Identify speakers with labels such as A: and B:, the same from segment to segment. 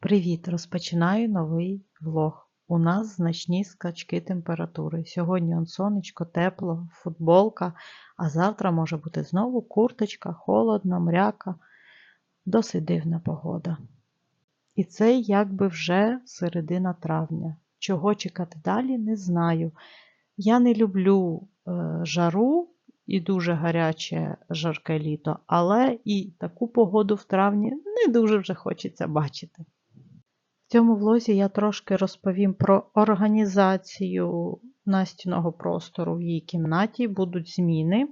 A: Привіт! Розпочинаю новий влог. У нас значні скачки температури. Сьогодні он сонечко, тепло, футболка, а завтра може бути знову курточка, холодно, мряка. Досить дивна погода. І це якби вже середина травня. Чого чекати далі, не знаю. Я не люблю е, жару і дуже гаряче жарке літо, але і таку погоду в травні не дуже вже хочеться бачити. В цьому влозі я трошки розповім про організацію Настіного простору в її кімнаті. Будуть зміни.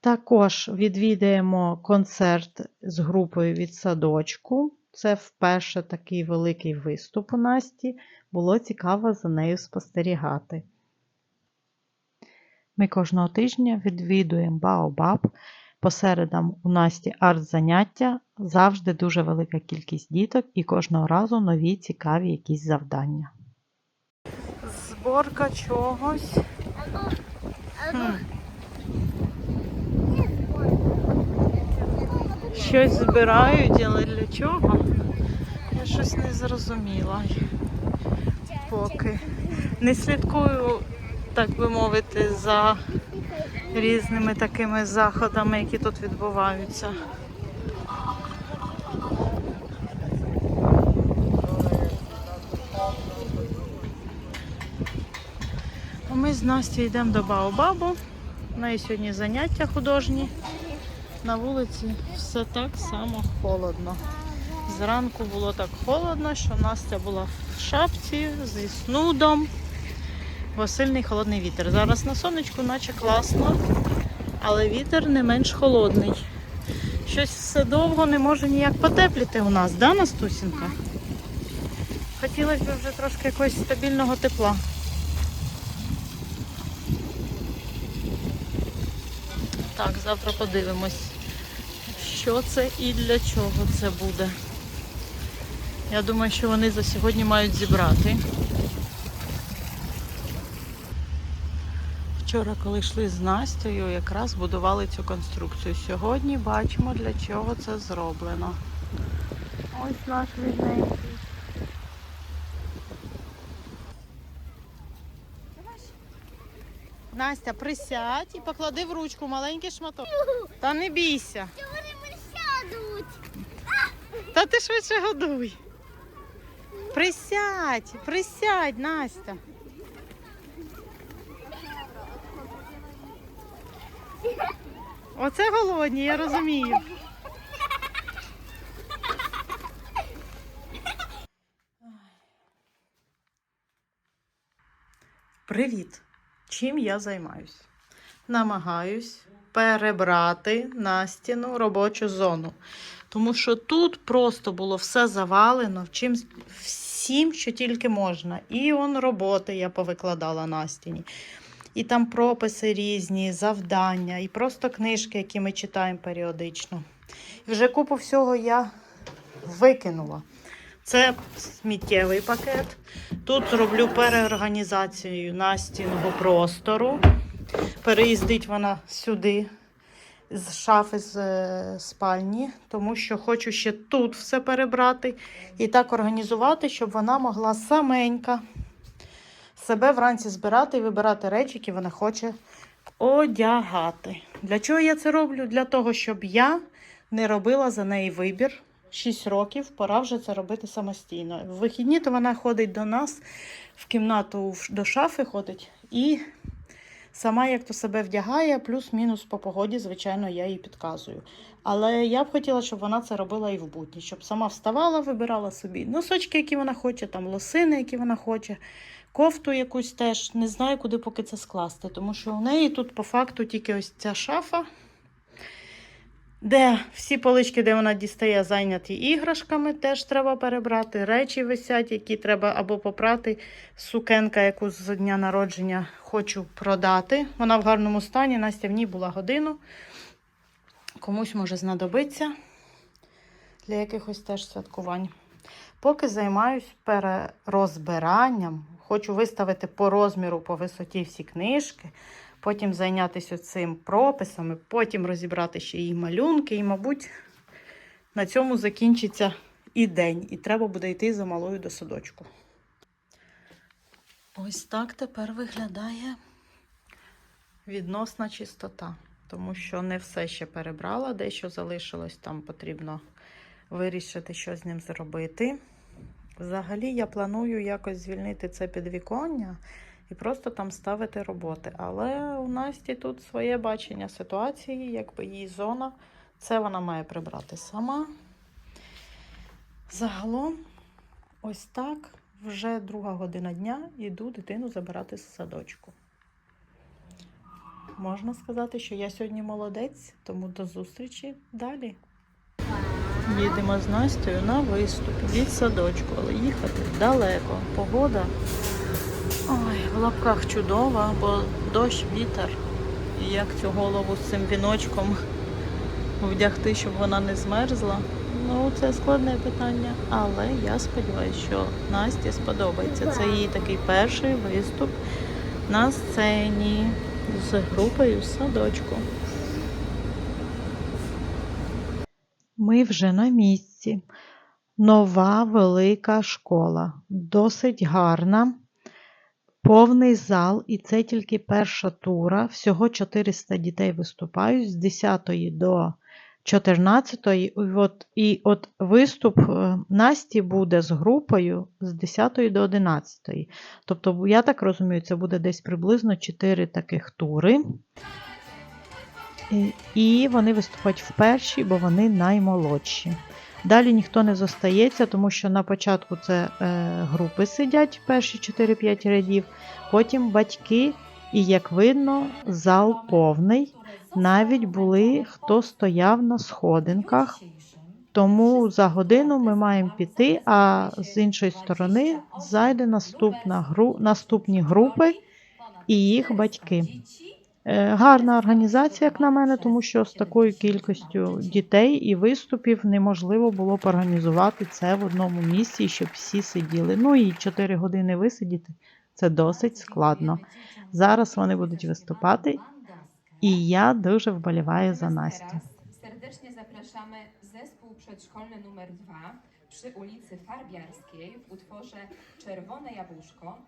A: Також відвідаємо концерт з групою від садочку. Це вперше такий великий виступ у Насті. Було цікаво за нею спостерігати. Ми кожного тижня відвідуємо Баобаб. Посередам у Насті арт-заняття, завжди дуже велика кількість діток і кожного разу нові цікаві якісь завдання. Зборка чогось. Щось збирають, але для чого? Я щось не зрозуміла. Поки не слідкую, так би мовити, за різними такими заходами, які тут відбуваються. Ми з Настю йдемо до Баобабу. У неї сьогодні заняття художні. На вулиці все так само холодно. Зранку було так холодно, що Настя була в шапці зі снудом, бо сильний холодний вітер. Зараз на сонечку, наче класно, але вітер не менш холодний. Щось все довго не може ніяк потепліти у нас, да, Настусінка? Хотілося б вже трошки якогось стабільного тепла. Так, завтра подивимось, що це і для чого це буде. Я думаю, що вони за сьогодні мають зібрати. Вчора, коли йшли з Настею, якраз будували цю конструкцію. Сьогодні бачимо, для чого це зроблено. Ось наш рідненький. Настя, присядь і поклади в ручку маленький шматок. Та не бійся.
B: Вони присядуть.
A: Та ти швидше годуй. Присядь, присядь, Настя. Оце голодні, я розумію. Привіт! Чим я займаюсь? Намагаюсь перебрати Настіну робочу зону. Тому що тут просто було все завалено чим, всім, що тільки можна. І он роботи я повикладала Настіні. І там прописи різні, завдання, і просто книжки, які ми читаємо періодично. І вже купу всього я викинула. Це сміттєвий пакет. Тут роблю переорганізацію Настіного простору. Переїздить вона сюди з шафи з е, спальні, тому що хочу ще тут все перебрати і так організувати, щоб вона могла саменька себе вранці збирати і вибирати речі, які вона хоче одягати. Для чого я це роблю? Для того, щоб я не робила за неї вибір. 6 років, пора вже це робити самостійно. В вихідні то вона ходить до нас в кімнату до шафи ходить і сама як то себе вдягає, плюс-мінус по погоді, звичайно, я їй підказую. Але я б хотіла, щоб вона це робила і в будні, щоб сама вставала, вибирала собі носочки, які вона хоче, там лосини, які вона хоче, кофту якусь теж. Не знаю, куди поки це скласти, тому що у неї тут по факту тільки ось ця шафа. Де всі полички, де вона дістає, зайняті іграшками, теж треба перебрати. Речі висять, які треба або попрати. Сукенка, яку з дня народження хочу продати. Вона в гарному стані. Настя в ній була годину. Комусь може знадобиться для якихось теж святкувань. Поки займаюсь перерозбиранням, хочу виставити по розміру, по висоті всі книжки, потім зайнятися цим прописами, потім розібрати ще її малюнки, і, мабуть, на цьому закінчиться і день, і треба буде йти за малою до садочку. Ось так тепер виглядає відносна чистота, тому що не все ще перебрала, дещо залишилось, там потрібно вирішити, що з ним зробити. Взагалі я планую якось звільнити це підвіконня і просто там ставити роботи. Але у Насті тут своє бачення ситуації, якби її зона, це вона має прибрати сама. Загалом, ось так, вже друга година дня йду дитину забирати з садочку. Можна сказати, що я сьогодні молодець, тому до зустрічі далі. Їдемо з Настею на виступ від садочку, але їхати далеко. Погода лапках чудова, бо дощ, вітер. І як цю голову з цим віночком вдягти, щоб вона не змерзла. Ну, це складне питання, але я сподіваюся, що Насті сподобається. Це її такий перший виступ на сцені з групою з садочку. Ми вже на місці. Нова велика школа, досить гарна, повний зал, і це тільки перша тура. Всього 400 дітей виступають з 10 до 14. І от, і от виступ е, Насті буде з групою з 10 до 11. Тобто, я так розумію, це буде десь приблизно 4 таких тури. І- І вони виступають в першій, бо вони наймолодші. Далі ніхто не зостається, тому що на початку це е, групи сидять перші 4-5 рядів, потім батьки, і як видно, зал повний. Навіть були хто стояв на сходинках. Тому за годину ми маємо піти, а з іншої сторони зайде наступна гру, наступні групи і їх батьки. Е, Гарна організація, як на мене, тому що з такою кількістю дітей і виступів неможливо було б організувати це в одному місці, щоб всі сиділи. Ну і 4 години висидіти це досить складно. Зараз вони будуть виступати, і я дуже вболіваю за Настю.
C: Serdecznie zapraszamy zespół przedszkolny numer 2 przy ulicy Farbiarskiej w utworze Czerwone Jabłuszko.